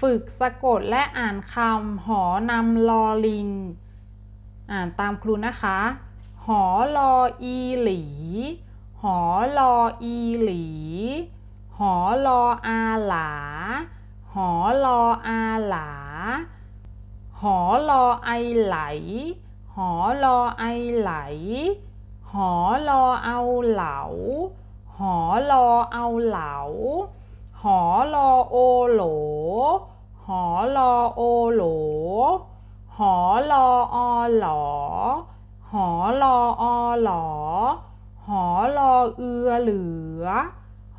ฝึกสะกดและอ่านคำหอนำลอลิง อ่านตามครูนะคะ หอลออีหลี หอลออีหลี หอลออาหลา หอลออาหลา หอลอไอไหล หอลอไอไหล หอลอเอาเหลา หอลอเอาเหลา หอลอโอโหล หอลอโอโหล หอลออหลอ หอลออหลอ หอลอเอือเหลือ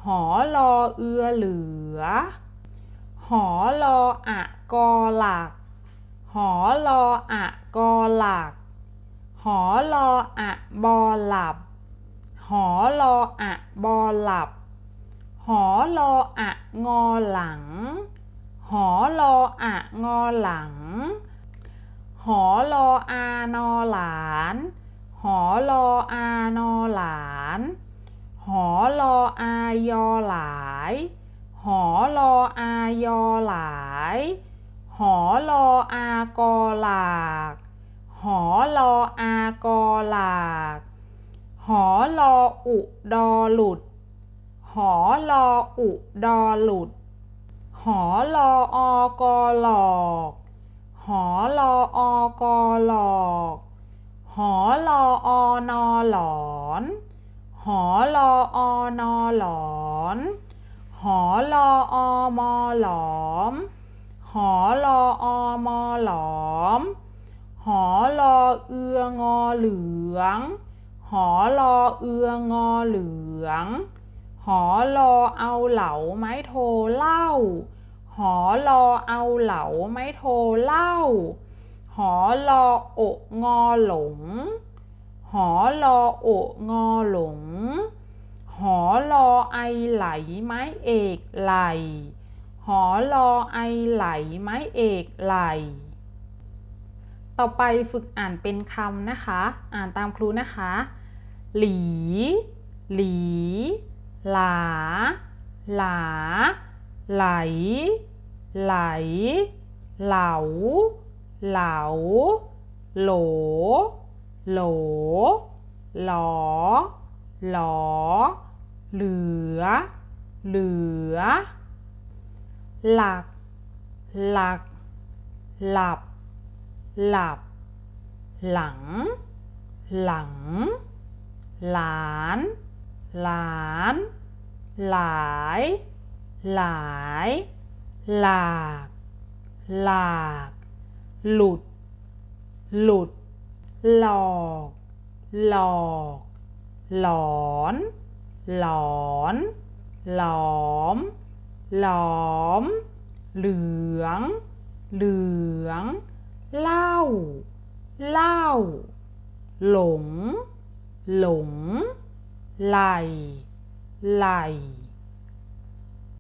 หอลอเอือเหลือ หอลออะกอหลัก หอลออะกอหลัก หอลออะบอหลับ หอลออะบอหลับ หอลออะงอหลัง หอลออะงอหลัง หอลออานอหลาน หอลออานอหลาน หอลออายอหลาย หอลออายอหลาย หอลออากอหลาก หอลออากอหลาก หอลออุดอหลุด หอลออุดอหลุด หอลออกอหลอก หอลออกอหลอก หอลออนอหลอน หอลออนอหลอน หอลออมอหลอม หอลออมอหลอม หอลอเอืองอเหลือง หอลอเอืองอเหลือง หอลอเอาเหลาไม้โทเล่า หอลอเอาเหลาไม้โทเล่า หอลอโอะงอหลง หอลอโอะงอหลง หอลอไอไหลไม้เอกไหล หอลอไอไหลไม้เอกไหล ต่อไปฝึกอ่านเป็นคำนะคะ อ่านตามครูนะคะ หลี หลี หลา หลา ไหล ไหล เหลา เหลา โหล โหล หลอ หลอ เหลือ เหลือ หลัก หลัก หลับ หลับ หลัง หลัง หลาน หลาน หลาย หลาย หลาก หลาก หลุด หลุด หลอก หลอก หลอน หลอน หลอม หลอม เหลือง เหลือง เล่า เล่า หลง หลง ไหลไหล